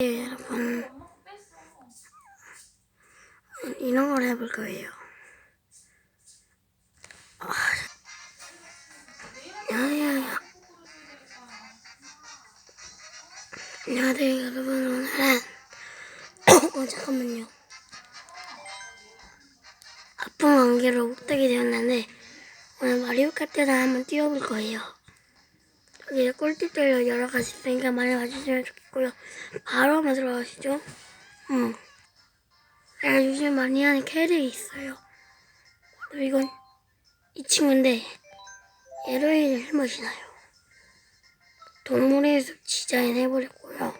네, 여러분 이런 걸 해볼 거예요. 아, 야야야. 안녕하세요 여러분 오늘은 어 잠깐만요. 아픈 관계를 못 타게 되었는데 오늘 마리오 카트를 한번 뛰어볼 거예요. 여기 꿀팁들 여러 가지 있으니까 많이 봐주시면 좋겠고요. 바로 한번 들어 가시죠. 응. 내가 요즘 많이 하는 캐릭이 있어요. 그리고 이건 이 친구인데 에로이를 헬멧이 나요. 동물의 숲 디자인 해버렸고요.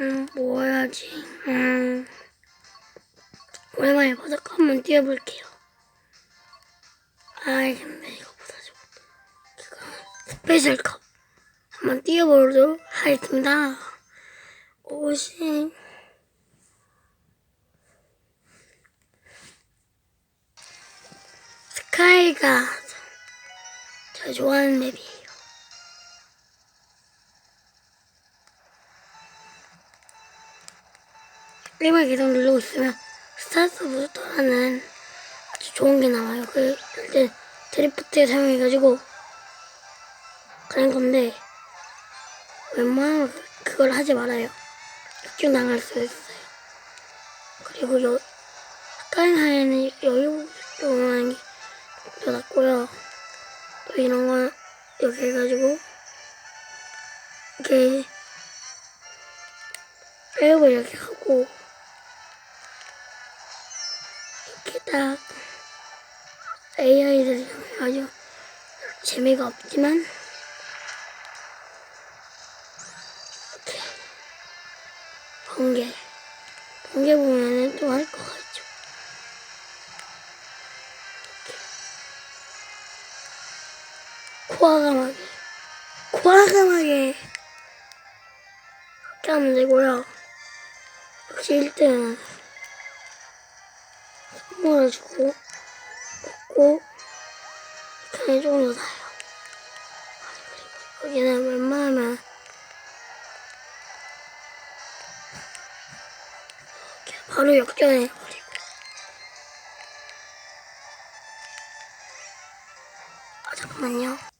음, 뭐 해야지? 음, 오랜만에 바닥 한번 뛰어볼게요. 아, 근데 이거는 스페셜컵. 한번 뛰어보도록 하겠습니다. 오신. 스카이가 저 좋아하는 맵이에요. 게임을 계속 누르고 있으면 스타트 부스터라는 아주 좋은 게 나와요. 그 이제 드리프트에 사용해가지고 그런 건데 웬만하면 그- 그걸 하지 말아요. 역중 당할 수 있어요. 그리고 여 스카이하이는 여유 조금한 게더 낫고요. 또 이런 거 이렇게 해가지고 이렇게 빼고 이렇게 하고 이렇게 딱 AI들이 아주 재미가 없지만 번개 번개 보면은 또 할 것 같죠. 과감하게 과감하게 이렇게 하면 되고요. 역시 1등은 선물을 주고 먹고 이렇게 하면 조금 더 나아요. 여기는 웬만하면 바로 역전해 버리고 아 잠깐만요.